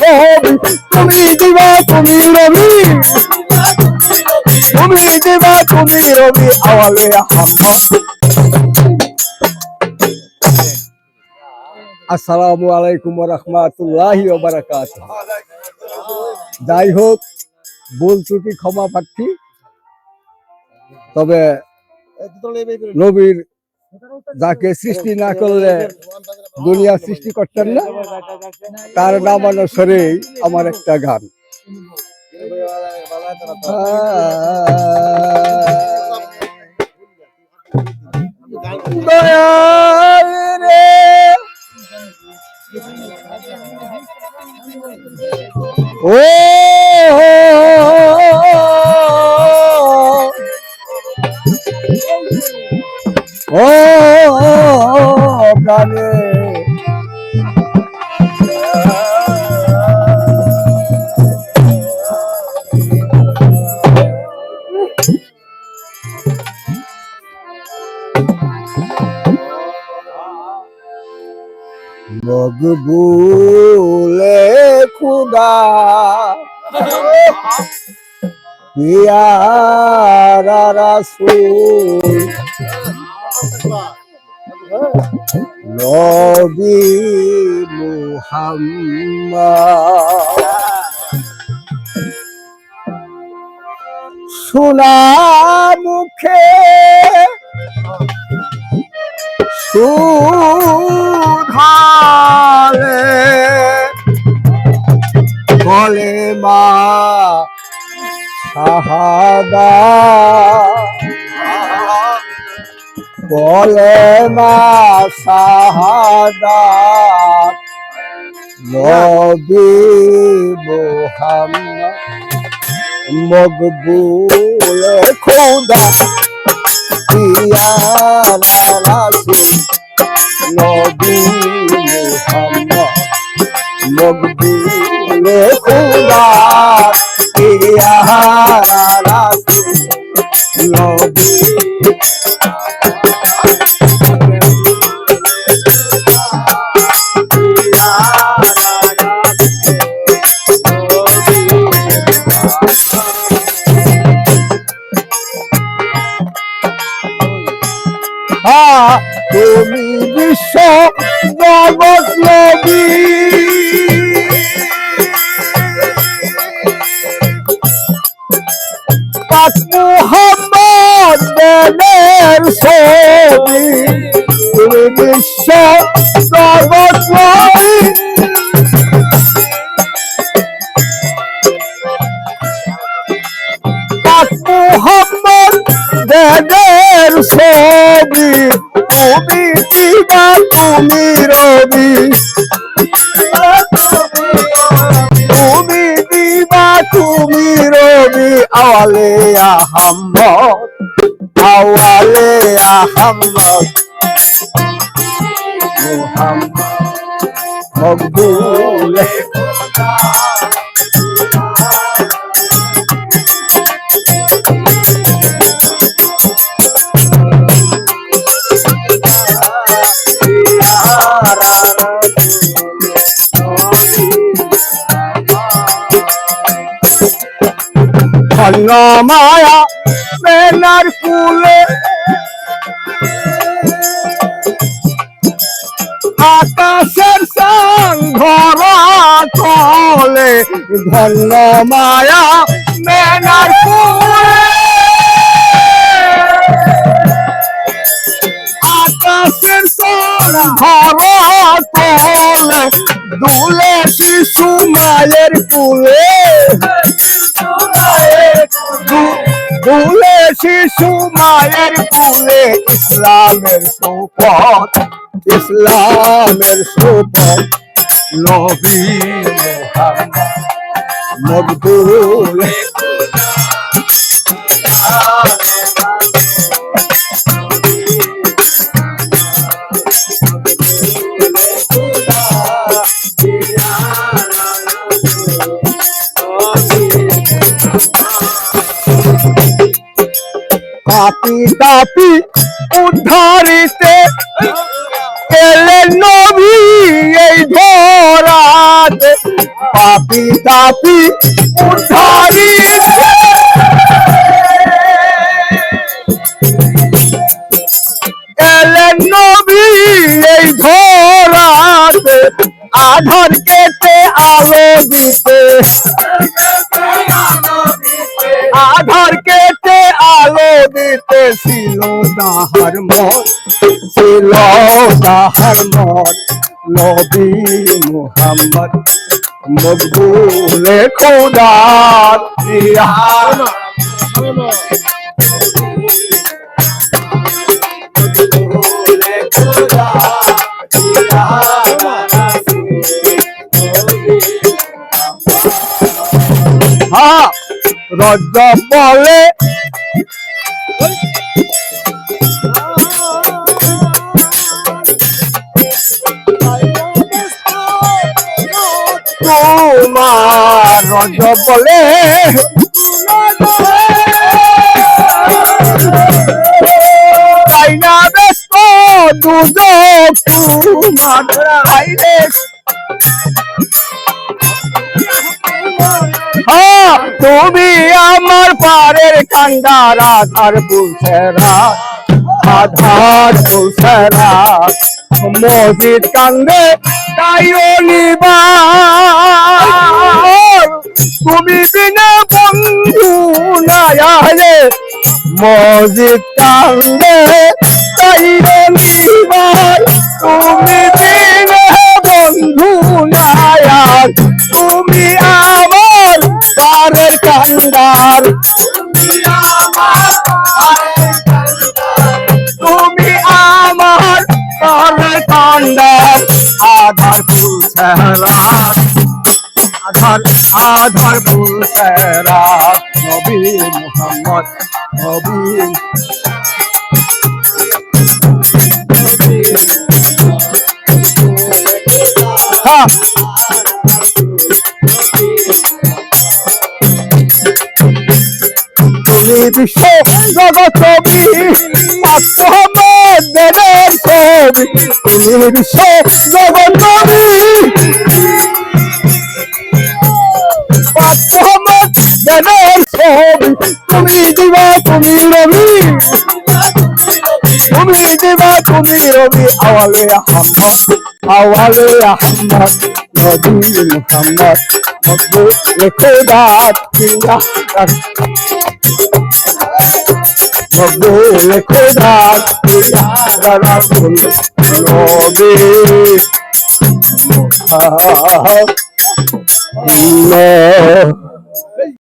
ছবি তুমি দিবা তুমি রবি। তুমি দিবা তুমি রবি আওয়ালে হাম্মা আসসালামু আলাইকুম রহমাতুল্লাহি বারাকাত যাই হোক ভুল ত্রুটি ক্ষমা প্রার্থী। তবে নবীর যাকে সৃষ্টি না করলে দুনিয়া সৃষ্টি করতেন না তার নাম অনুসারেই আমার একটা গান। ও মকবুলে খুদা। পিয়ারা রাসূল। নবী মুহাম্মদ। সোনা মুখে সুধালে বলে মা সাহাদা বলে মা সাহাদা নবী মোহাম্মদ মকবুল খোদা পিয়ারা রাসূল মোহাম্মদ মকবুল খোদা পিয়ারা রাসূল নবী তুমি পাক মুহাম্মদ বেনের ছবি তুমি বিশ্ব জগৎ নবী পাক মুহাম্মদ বেনের তুমি দিবা তুমি রবি। তুমি দিবা তুমি রবি। আওয়ালে আহম্মদ আওয়ালে মুহাম্মদ মকবুল ধন্য মায়া মেনার কুলে আকাশের সাং ধরা চলে ধন্য মায়া মেনার কুলে আকাশের সাং ধরা চলে দুলে শিশু মায়ের কুলে দুলে শিশু মায়ের কুলে ইসলামের সুপথ ইসলামের সুপথ। নবী মকবুল কাপি কাপি উদ্ধারিতে এলে নবী এই ধরাতে পাপি তাপি উদ্ধারি এলেন নবী এই ধরাতে আধার কেটে আলো দিতে। আধার দিতে ছিল দাহার মত ছিল দাহার মত নবী মুহাম্মদ মকবুলে খোদা দিয়া হ্যাঁ রজ বলে তোমার রজ বলে তাই না ব্যস্ত তুমি আমার পারের কান্ডার আধার পুলসেরা আধার পুলসেরা মসজিদ কান্দে, তাইও নিবার তুমি বিনা বন্ধু নায়ালে মসজিদ কান্দে, তাইও নিবার তুমি আধার আধার পুলসেরা নবী মুহাম্মদ, নবী। হ্যাঁ। বিশ্ব জগৎ ছবি মোহাম্মদের ছবি। তুমি বিশ্ব জগৎ মোহাম্মদের ছবি তুমি দিবা, তুমি রবি। তুমি দিবা, তুমি রবি, আওয়ালে আহম্মদ আওয়ালে আহম্মদ নবী মুহাম্মদ মকবুল খোদা পিয়া মকবুল খোদা পিয়া রাসূল নবী মুহাম্মদ।